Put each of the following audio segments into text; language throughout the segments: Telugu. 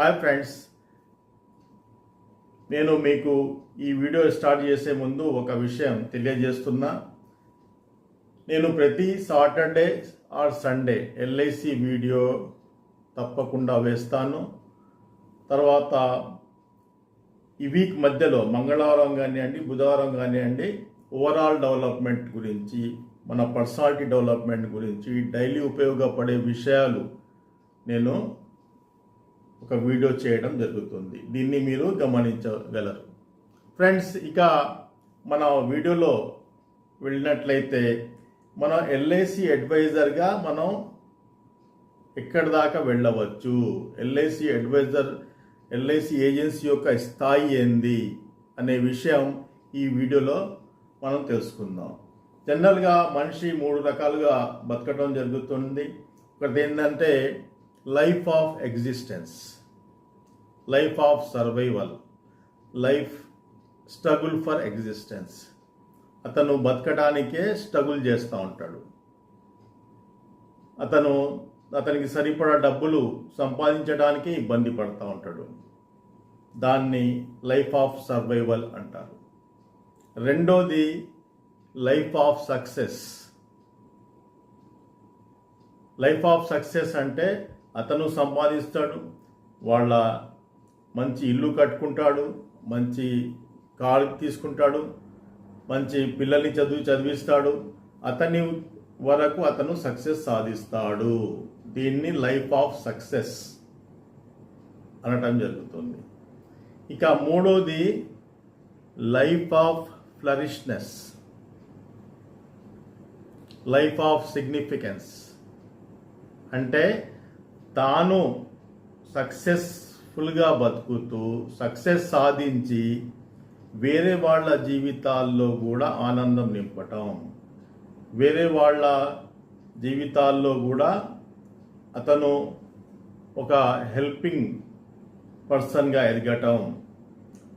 Hi friends. నేను మీకు ఈ వీడియో స్టార్ట్ చేసే ముందు ఒక విషయం తెలియజేస్తున్నా. నేను ప్రతి Saturday or Sunday LIC video తప్పకుండా వేస్తాను. తర్వాత ఈ వీక్ మధ్యలో మంగళవారం కానివ్వండి బుధవారం కానివ్వండి ఓవరాల్ డెవలప్మెంట్ గురించి మన పర్సనాలిటీ డెవలప్మెంట్ గురించి డైలీ ఉపయోగపడే విషయాలు నేను ఒక వీడియో చేయడం జరుగుతుంది. దీన్ని మీరు గమనించగలరు. ఫ్రెండ్స్ ఇక మన వీడియోలో వెళ్ళినట్లయితే మనం ఎల్ఐసి అడ్వైజర్గా మనం ఎక్కడి దాకా వెళ్ళవచ్చు? ఎల్ఐసి అడ్వైజర్ ఎల్ఐసి ఏజెన్సీ యొక్క స్థాయి ఏంది అనే విషయం ఈ వీడియోలో మనం తెలుసుకుందాం. జనరల్గా మనిషి మూడు రకాలుగా బతకడం జరుగుతుంది. ఒకటి ఏంటంటే life of existence life of survival life struggle for existence అతను బతకడానికే స్ట్రగుల్ చేస్తూ ఉంటాడు. అతను అతనికి సరిపడా డబ్బులు సంపాదించడానికి ఇబ్బంది పడుతూ ఉంటాడు. దాన్ని లైఫ్ ఆఫ్ సర్వైవల్ అంటారు. రెండోది life of success life of success అంటే అతను సంపాదిస్తాడు వాళ్ళ మంచి ఇల్లు కట్టుకుంటాడు మంచి కాల్ తీసుకుంటాడు మంచి పిల్లల్ని చదువు చదివిస్తాడు. అతని వరకు అతను సక్సెస్ సాధిస్తాడు. దీన్ని లైఫ్ ఆఫ్ సక్సెస్ అనటం జరుగుతుంది. ఇక మూడోది life of flourishness life of significance అంటే తాను సక్సెస్ఫుల్గా బతుకుతూ సక్సెస్ సాధించి వేరే వాళ్ళ జీవితాల్లో కూడా ఆనందం నింపటం. వేరే వాళ్ళ జీవితాల్లో కూడా అతను ఒక హెల్పింగ్ పర్సన్గా ఎదగటం.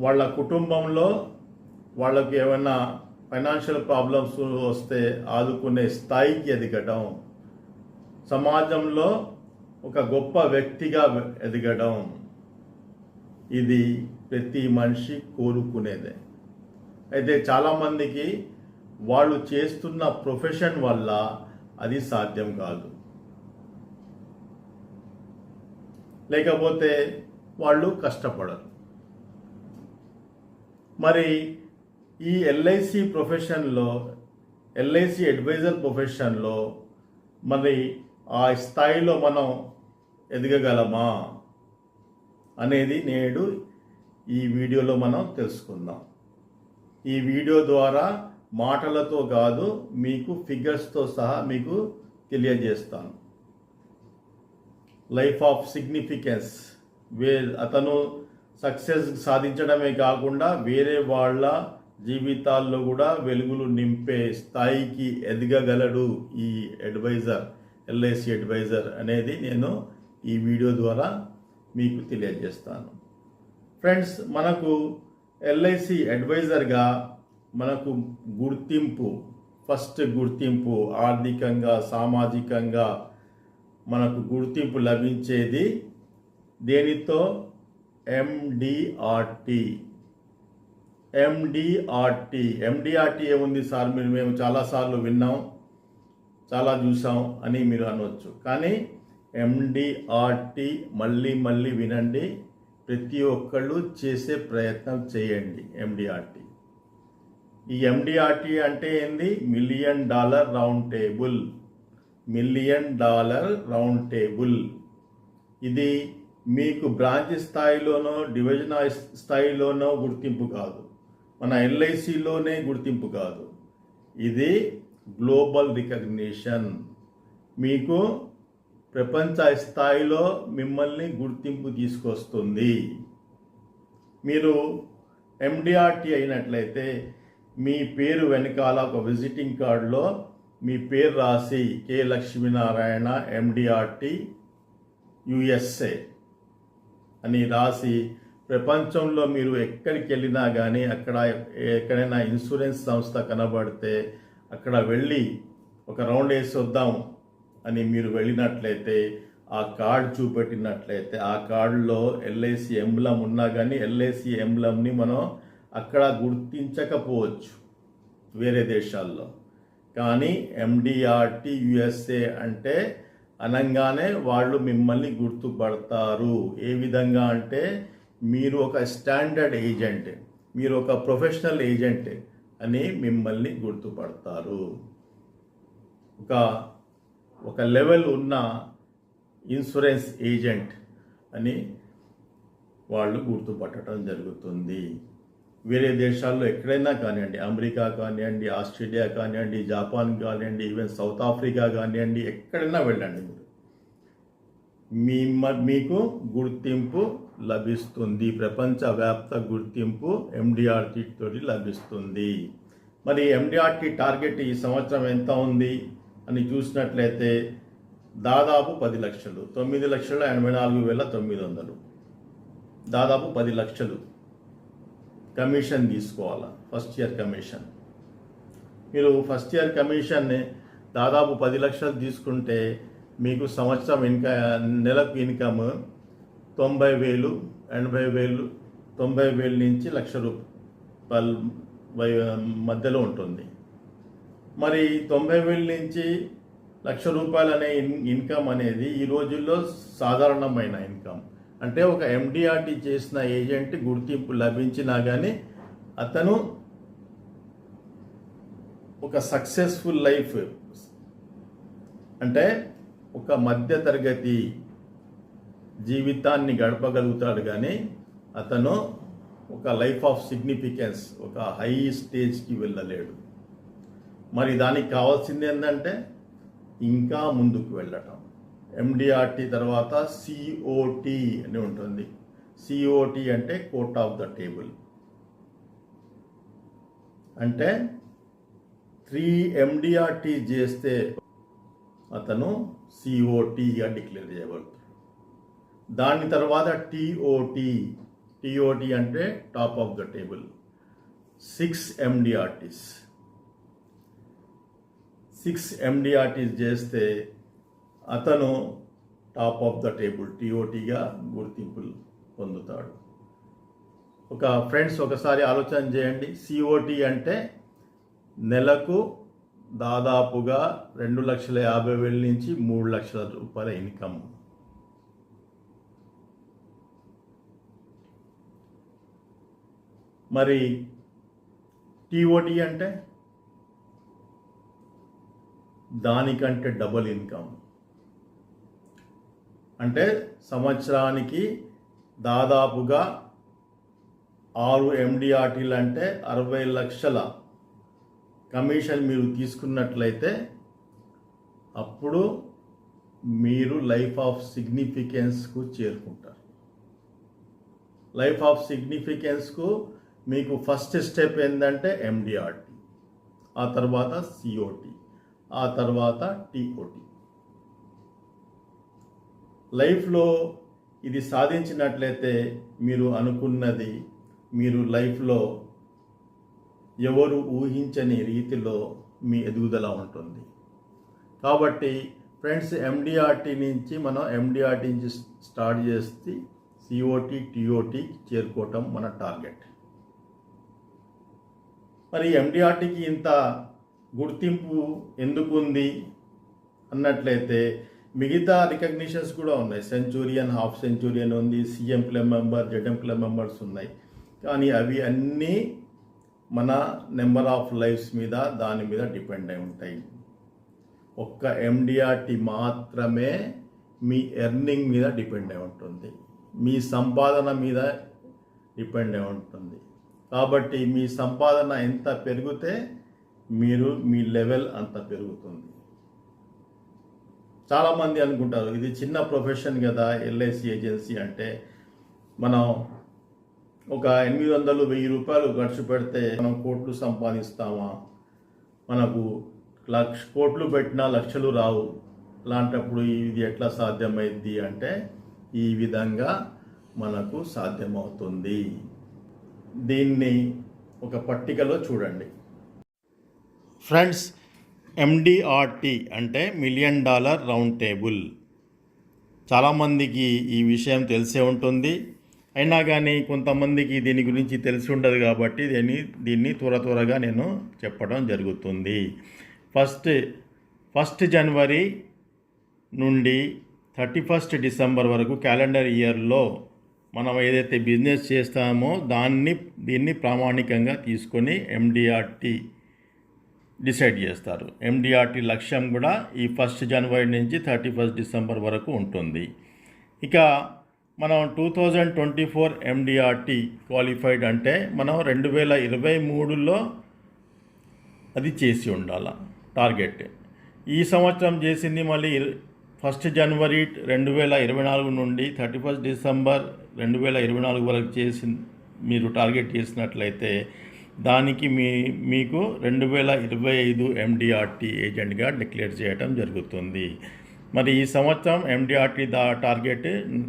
వాళ్ళ కుటుంబంలో వాళ్ళకి ఏమైనా ఫైనాన్షియల్ ప్రాబ్లమ్స్ వస్తే ఆదుకునే స్థాయికి ఎదగటం. సమాజంలో ఒక గొప్ప వ్యక్తిగా ఎదగడం ఇది ప్రతి మనిషి కోరుకునేదే. అయితే చాలామందికి వాళ్ళు చేస్తున్న ప్రొఫెషన్ వల్ల అది సాధ్యం కాదు. లేకపోతే వాళ్ళు కష్టపడరు. మరి ఈ ఎల్ఐసి ప్రొఫెషన్లో ఎల్ఐసి అడ్వైజర్ ప్రొఫెషన్లో మరి ఆ స్థాయిలో మనం ఎదగగలమా అనేది నేడు ఈ వీడియోలో మనం తెలుసుకుందాం. ఈ వీడియో ద్వారా మాటలతో కాదు మీకు ఫిగర్స్తో సహా మీకు తెలియజేస్తాను. లైఫ్ ఆఫ్ సిగ్నిఫికెన్స్ వే అతను సక్సెస్ సాధించడమే కాకుండా వేరే వాళ్ళ జీవితాల్లో కూడా వెలుగులు నింపే స్థాయికి ఎదగగలడు ఈ అడ్వైజర్ ఎల్ఐసి అడ్వైజర్ అనేది నేను ఈ వీడియో ద్వారా మీకు తెలియజేస్తాను. ఫ్రెండ్స్ మనకు ఎల్ఐసి అడ్వైజర్గా మనకు గుర్తింపు ఫస్ట్ గుర్తింపు ఆర్థికంగా సామాజికంగా మనకు గుర్తింపు లభించేది దేనితో? ఎండిఆర్టి ఎండిఆర్టి ఎండిఆర్టీ ఏముంది సార్? మీరు మేము చాలాసార్లు విన్నాం. చాలా చూసాం అని మీరు అనవచ్చు కానీ ఎండిఆర్టి మళ్ళీ మళ్ళీ వినండి ప్రతి ఒక్కళ్ళు చేసే ప్రయత్నం చేయండి ఎండిఆర్టీ ఈ ఎండిఆర్టీ అంటే ఏంది? Million dollar round table. Million dollar round table. ఇది మీకు బ్రాంచ్ స్థాయిలోనో డివిజన్ స్థాయిలోనో గుర్తింపు కాదు. మన ఎల్ఐసిలోనే గుర్తింపు కాదు. ఇది గ్లోబల్ రికగ్నిషన్ మీకు ప్రపంచ స్థాయిలో మిమ్మల్ని గుర్తింపు తీసుకొస్తుంది. మీరు ఎండిఆర్టీ అయినట్లయితే మీ పేరు వెనకాల ఒక విజిటింగ్ కార్డులో మీ పేరు రాసి కె లక్ష్మీనారాయణ ఎండిఆర్టీ యుఎస్ఏ అని రాసి ప్రపంచంలో మీరు ఎక్కడికి వెళ్ళినా కానీ అక్కడ ఎక్కడైనా ఇన్సూరెన్స్ సంస్థ కనబడితే అక్కడ వెళ్ళి ఒక రౌండ్ వేసి వద్దాం అని మీరు వెళ్ళినట్లయితే ఆ కార్డ్ చూపెట్టినట్లయితే ఆ కార్డులో ఎల్ఐసి ఎంబ్లం ఉన్నా కానీ ఎల్ఐసి ఎంబ్లంని మనం అక్కడ గుర్తించకపోవచ్చు వేరే దేశాల్లో. కానీ ఎండిఆర్టీ యుఎస్ఏ అంటే అనగానే వాళ్ళు మిమ్మల్ని గుర్తుపడతారు. ఏ విధంగా అంటే మీరు ఒక స్టాండర్డ్ ఏజెంట్ మీరు ఒక ప్రొఫెషనల్ ఏజెంటే అని మిమ్మల్ని గుర్తుపడతారు. ఒక ఒక లెవెల్ ఉన్న ఇన్సూరెన్స్ ఏజెంట్ అని వాళ్ళు గుర్తుపట్టడం జరుగుతుంది. వేరే దేశాల్లో ఎక్కడైనా కానివ్వండి అమెరికా కానివ్వండి ఆస్ట్రేలియా కానివ్వండి జపాన్ కానివ్వండి ఈవెన్ సౌత్ ఆఫ్రికా కానివ్వండి ఎక్కడైనా వెళ్ళండి మీరు. మీ మీకు గుర్తింపు లభిస్తుంది. ప్రపంచవ్యాప్త గుర్తింపు ఎండిఆర్టీ తోటి లభిస్తుంది. మరి ఎండిఆర్టీ టార్గెట్ ఈ సంవత్సరం ఎంత ఉంది అని చూసినట్లయితే దాదాపు పది లక్షలు. తొమ్మిది లక్షల ఎనభై నాలుగు వేల తొమ్మిది వందలు. దాదాపు పది లక్షలు కమిషన్ తీసుకోవాలా? First year commission. మీరు ఫస్ట్ ఇయర్ కమిషన్ని దాదాపు పది లక్షలు తీసుకుంటే మీకు సంవత్సరం ఇన్క నెలకు ఇన్కమ్ తొంభై వేలు ఎనభై వేలు తొంభై వేలు నుంచి లక్ష రూపాయలు వై- మధ్యలో ఉంటుంది. మరి తొంభై వేల నుంచి లక్ష రూపాయలు అనే ఇన్ ఇన్కమ్ అనేది ఈ రోజుల్లో సాధారణమైన ఇన్కమ్. అంటే ఒక ఎండిఆర్టీ చేసిన ఏజెంట్ గుర్తింపు లభించినా కానీ అతను ఒక సక్సెస్ఫుల్ లైఫ్ అంటే ఒక మధ్యతరగతి జీవితాన్ని గడపగలుగుతాడు కానీ అతను ఒక లైఫ్ ఆఫ్ సిగ్నిఫికెన్స్ ఒక హై స్టేజ్కి వెళ్ళలేడు. మరి దానికి కావాల్సింది ఏంటంటే ఇంకా ముందుకు వెళ్ళటం. ఎండిఆర్టీ తర్వాత సిఓటి అని ఉంటుంది. సిఓటి అంటే కోర్ట్ ఆఫ్ ద టేబుల్ అంటే త్రీ ఎండిఆర్టీ చేస్తే అతను సిఓటిగా డిక్లేర్ చేయబడుతుంది దాని తర్వాత టీఓటీ టీఓటీ అంటే top of the table six MDRTs six MDRTs చేస్తే అతను టాప్ ఆఫ్ ద టేబుల్ టీఓటీగా గుర్తింపులు పొందుతాడు. ఒక ఫ్రెండ్స్ ఒకసారి ఆలోచన చేయండి. సిఓటీ అంటే నెలకు దాదాపుగా రెండు లక్షల యాభై వేల నుంచి మూడు లక్షల రూపాయల ఇన్కమ్ మరి టీఓటీ అంటే దానికంటే డబుల్ ఇన్కమ్. అంటే సంవత్సరానికి దాదాపుగా ఆరు ఎండిఆర్టీలు అంటే అరవై లక్షల కమిషన్ మీరు తీసుకున్నట్లయితే అప్పుడు మీరు లైఫ్ ఆఫ్ సిగ్నిఫికెన్స్కు చేరుకుంటారు. లైఫ్ ఆఫ్ సిగ్నిఫికెన్స్కు మీకు ఫస్ట్ స్టెప్ ఏంటంటే ఎండిఆర్టీ ఆ తర్వాత సిఓటి ఆ తర్వాత టిఓటి లైఫ్లో ఇది సాధించినట్లయితే మీరు అనుకున్నది మీరు లైఫ్లో ఎవరు ఊహించని రీతిలో మీ ఎదుగుదల ఉంటుంది. కాబట్టి ఫ్రెండ్స్ ఎండిఆర్టీ నుంచి మనం ఎండిఆర్టీ నుంచి స్టార్ట్ చేసి సిఓటి టిఓటి చేరుకోవటం మన టార్గెట్ మరి ఎండిఆర్టీకి ఇంత గుర్తింపు ఎందుకు ఉంది అన్నట్లయితే మిగతా రికగ్నిషన్స్ కూడా ఉన్నాయి. సెంచూరియన్ హాఫ్ సెంచూరియన్ ఉంది CM club member ZM club members ఉన్నాయి. కానీ అవి అన్నీ మన నెంబర్ ఆఫ్ లైఫ్స్ మీద దాని మీద డిపెండ్ అయి ఉంటాయి. ఒక్క ఎండిఆర్టీ మాత్రమే మీ ఎర్నింగ్ మీద డిపెండ్ అయి ఉంటుంది. మీ సంపాదన మీద డిపెండ్ అయి ఉంటుంది. కాబట్టి మీ సంపాదన ఎంత పెరిగితే మీరు మీ లెవెల్ అంత పెరుగుతుంది. చాలామంది అనుకుంటారు ఇది చిన్న ప్రొఫెషన్ కదా ఎల్ఐసి ఏజెన్సీ అంటే మనం ఒక ఎనిమిది వందలు వెయ్యి రూపాయలు ఖర్చు పెడితే మనం కోట్లు సంపాదిస్తామా? మనకు లక్ష కోట్లు పెట్టినా లక్షలు రావు. అలాంటప్పుడు ఇది ఎట్లా సాధ్యమైంది అంటే ఈ విధంగా మనకు సాధ్యమవుతుంది. దీన్ని ఒక పట్టికలో చూడండి. ఫ్రెండ్స్ ఎండిఆర్టీ అంటే మిలియన్ డాలర్ రౌండ్ టేబుల్. చాలామందికి ఈ విషయం తెలిసే ఉంటుంది. అయినా కానీ కొంతమందికి దీని గురించి తెలిసి ఉండదు కాబట్టి దీన్ని దీన్ని త్వర త్వరగా నేను చెప్పడం జరుగుతుంది. ఫస్ట్ ఫస్ట్ జనవరి నుండి థర్టీ ఫస్ట్ డిసెంబర్ వరకు క్యాలెండర్ ఇయర్లో మనం ఏదైతే బిజినెస్ చేస్తామో దాన్ని దీన్ని ప్రామాణికంగా తీసుకొని ఎండిఆర్టీ డిసైడ్ చేస్తారు. ఎండిఆర్టీ లక్ష్యం కూడా ఈ ఫస్ట్ జనవరి నుంచి థర్టీ ఫస్ట్ డిసెంబర్ వరకు ఉంటుంది. ఇక మనం two thousand twenty four MDRT qualified అంటే మనం రెండు వేల ఇరవై మూడులో అది చేసి ఉండాల టార్గెట్. ఈ సంవత్సరం చేసింది మళ్ళీ ఫస్ట్ జనవరి రెండు వేల ఇరవై నాలుగు నుండి థర్టీ ఫస్ట్ డిసెంబర్ రెండు వేల ఇరవై నాలుగు వరకు చేసి మీరు టార్గెట్ చేసినట్లయితే దానికి మీ మీకు రెండు వేల ఇరవై ఐదు ఎండిఆర్టీ ఏజెంట్గా డిక్లేర్ చేయటం జరుగుతుంది. మరి ఈ సంవత్సరం ఎండిఆర్టీ దా టార్గెట్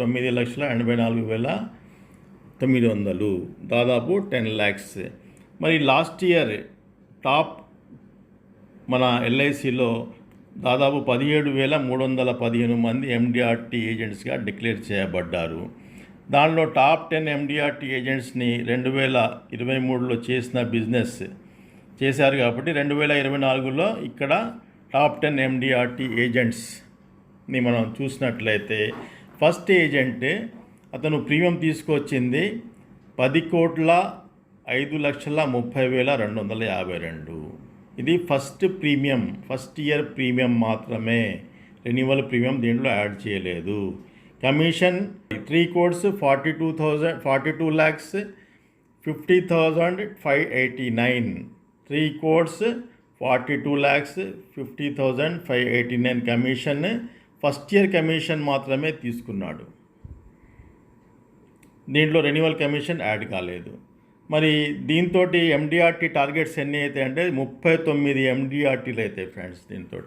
తొమ్మిది లక్షల ఎనభై నాలుగు వేల తొమ్మిది వందలు దాదాపు టెన్ ల్యాక్స్. మరి లాస్ట్ ఇయర్ టాప్ మన ఎల్ఐసిలో దాదాపు పదిహేడు వేల మూడు వందల పదిహేను మంది ఎండిఆర్టీ ఏజెంట్స్గా డిక్లేర్ చేయబడ్డారు. దానిలో టాప్ టెన్ ఎండిఆర్టీ ఏజెంట్స్ని రెండు వేల ఇరవై మూడులో చేసిన బిజినెస్ చేశారు కాబట్టి రెండు వేల ఇరవై నాలుగులో ఇక్కడ టాప్ టెన్ ఎండిఆర్టీ ఏజెంట్స్ని మనం చూసినట్లయితే ఫస్ట్ ఏజెంట్ అతను ప్రీమియం తీసుకొచ్చింది పది కోట్ల ఐదు లక్షల ముప్పై వేల రెండు వందల యాభై రెండు. ఇది first premium first year premium మాత్రమే. రెన్యువల్ ప్రీమియం దీంట్లో యాడ్ చేయలేదు. Commission three crores forty two thousand forty two lakhs fifty thousand five eighty nine three crores forty two lakhs fifty thousand five eighty nine commission first year commission మాత్రమే తీసుకున్నాడు. దీంట్లో రెన్యువల్ కమిషన్ యాడ్ కాలేదు. మరి దీంతో ఎండిఆర్టీ టార్గెట్స్ ఎన్ని అయితే అంటే ముప్పై తొమ్మిది ఎండిఆర్టీలు అవుతాయి ఫ్రెండ్స్ దీంతో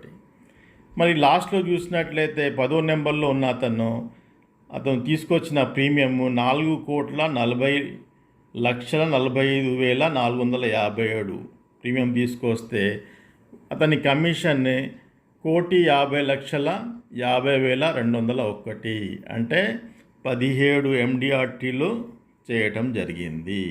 మరి లాస్ట్లో చూసినట్లయితే పదో నెంబర్లో ఉన్న అతను అతను తీసుకొచ్చిన ప్రీమియం నాలుగు కోట్ల నలభై లక్షల నలభై ఐదు వేల నాలుగు వందల యాభై ఏడు ప్రీమియం తీసుకొస్తే అతని కమిషన్ కోటి యాభై లక్షల యాభై వేల రెండు వందల ఒకటి అంటే పదిహేడు ఎండిఆర్టీలు చేయటం జరిగింది.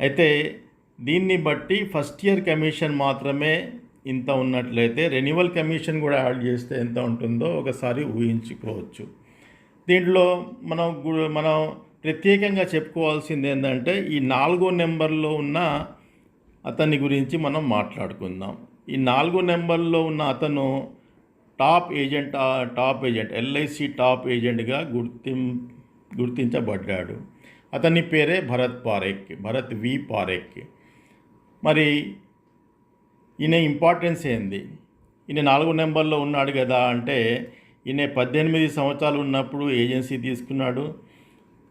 అయితే దీన్ని బట్టి ఫస్ట్ ఇయర్ కమిషన్ మాత్రమే ఇంత ఉన్నట్లయితే రెన్యువల్ కమిషన్ కూడా యాడ్ చేస్తే ఎంత ఉంటుందో ఒకసారి ఊహించుకోవచ్చు. దీంట్లో మనం గు- మనం ప్రత్యేకంగా చెప్పుకోవాల్సింది ఏంటంటే ఈ నాలుగో నెంబర్లో ఉన్న అతని గురించి మనం మాట్లాడుకుందాం. ఈ నాలుగో నెంబర్లో ఉన్న అతను top agent top agent LIC top ఏజెంట్గా గుర్తిం గుర్తించబడ్డాడు. అతని పేరే భరత్ పారేక్ భరత్ వి పారేక్. మరి ఈయన ఇంపార్టెన్స్ ఏంది? ఈయన నాలుగో నెంబర్లో ఉన్నాడు కదా అంటే ఈయన పద్దెనిమిది సంవత్సరాలు ఉన్నప్పుడు ఏజెన్సీ తీసుకున్నాడు.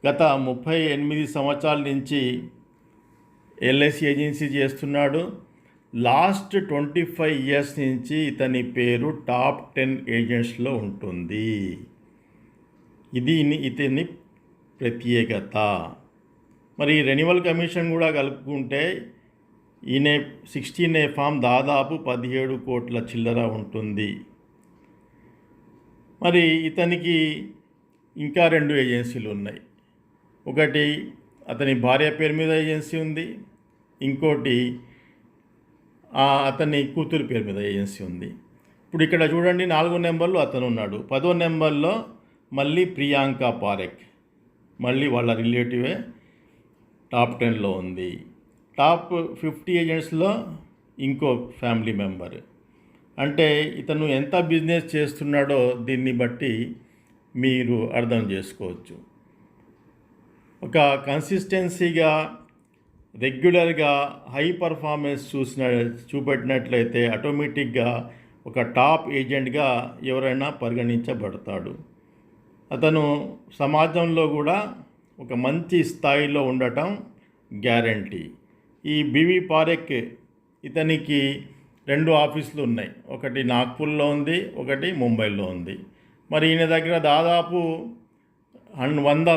గత ముప్పై ఎనిమిది సంవత్సరాల నుంచి ఎల్ఐసి ఏజెన్సీ చేస్తున్నాడు. లాస్ట్ ట్వంటీ ఫైవ్ ఇయర్స్ నుంచి ఇతని పేరు టాప్ టెన్ ఏజెంట్స్లో ఉంటుంది. ఇది ఇతని ప్రత్యేకత. మరి రెన్యువల్ కమిషన్ కూడా కలుపుకుంటే ఈనే సిక్స్టీన్ ఏ ఫామ్ దాదాపు పదిహేడు కోట్ల చిల్లర ఉంటుంది. మరి ఇతనికి ఇంకా రెండు ఏజెన్సీలు ఉన్నాయి. ఒకటి అతని భార్య పేరు మీద ఏజెన్సీ ఉంది. ఇంకోటి అతని కూతురు పేరు మీద ఏజెన్సీ ఉంది. ఇప్పుడు ఇక్కడ చూడండి నాలుగో నెంబర్లో అతను ఉన్నాడు పదో నెంబర్లో మళ్ళీ ప్రియాంక పారెక్. మళ్ళీ వాళ్ళ రిలేటివే టాప్ టెన్లో ఉంది. టాప్ ఫిఫ్టీ ఏజెంట్స్లో ఇంకో ఫ్యామిలీ మెంబర్. అంటే ఇతను ఎంత బిజినెస్ చేస్తున్నాడో దీన్ని బట్టి మీరు అర్థం చేసుకోవచ్చు. ఒక కన్సిస్టెన్సీగా రెగ్యులర్గా హై పర్ఫార్మెన్స్ చూసిన చూపెట్టినట్లయితే ఆటోమేటిక్గా ఒక టాప్ ఏజెంట్గా ఎవరైనా పరిగణించబడతాడు. అతను సమాజంలో కూడా ఒక మంచి స్థాయిలో ఉండటం గ్యారంటీ. ఈ బివి పారెక్ ఇతనికి రెండు ఆఫీసులు ఉన్నాయి. ఒకటి నాగ్పూర్లో ఉంది ఒకటి ముంబైలో ఉంది. మరి ఈయన దగ్గర దాదాపు అండ్ వంద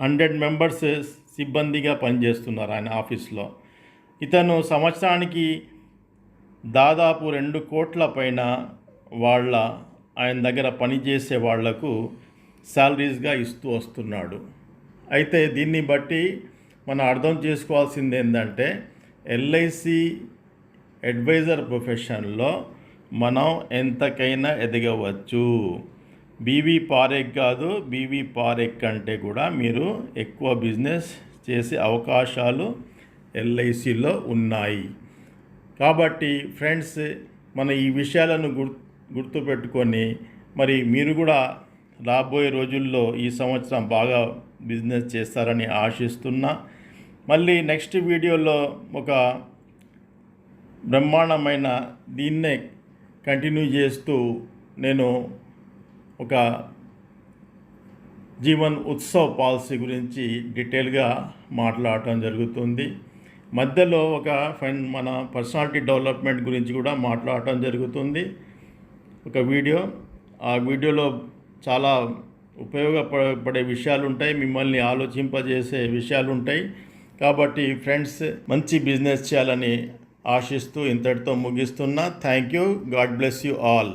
హండ్రెడ్ మెంబర్స్ సిబ్బందిగా పనిచేస్తున్నారు ఆయన ఆఫీస్లో. ఇతను సంవత్సరానికి దాదాపు రెండు కోట్ల పైన వాళ్ళ ఆయన దగ్గర పనిచేసే వాళ్ళకు శాలరీస్గా ఇస్తూ వస్తున్నాడు. అయితే దీన్ని బట్టి మనం అర్థం చేసుకోవాల్సింది ఏంటంటే ఎల్ఐసి అడ్వైజర్ ప్రొఫెషన్లో మనం ఎంతకైనా ఎదగవచ్చు. బీవీ పారెక్ కాదు బీవీ పారెక్ కంటే కూడా మీరు ఎక్కువ బిజినెస్ చేసే అవకాశాలు ఎల్ఐసిలో ఉన్నాయి. కాబట్టి ఫ్రెండ్స్ మన ఈ విషయాలను గుర్తు గుర్తుపెట్టుకొని మరి మీరు కూడా రాబోయే రోజుల్లో ఈ సంవత్సరం బాగా బిజినెస్ చేస్తారని ఆశిస్తున్నా. మళ్ళీ నెక్స్ట్ వీడియోలో ఒక బ్రహ్మాండమైన దీన్నే కంటిన్యూ చేస్తూ నేను ఒక జీవన్ ఉత్సవ్ పాలసీ గురించి డీటెయిల్గా మాట్లాడటం జరుగుతుంది. మధ్యలో ఒక ఫండ్ మన పర్సనాలిటీ డెవలప్మెంట్ గురించి కూడా మాట్లాడటం జరుగుతుంది. ఒక వీడియో. ఆ వీడియోలో చాలా ఉపయోగపడే విషయాలు ఉంటాయి మిమ్మల్ని ఆలోచింపజేసే విషయాలు ఉంటాయి కాబట్టి ఫ్రెండ్స్ మంచి బిజినెస్ చేయాలని ఆశిస్తూ ఇంతటితో ముగిస్తున్నా. Thank you. God bless you all.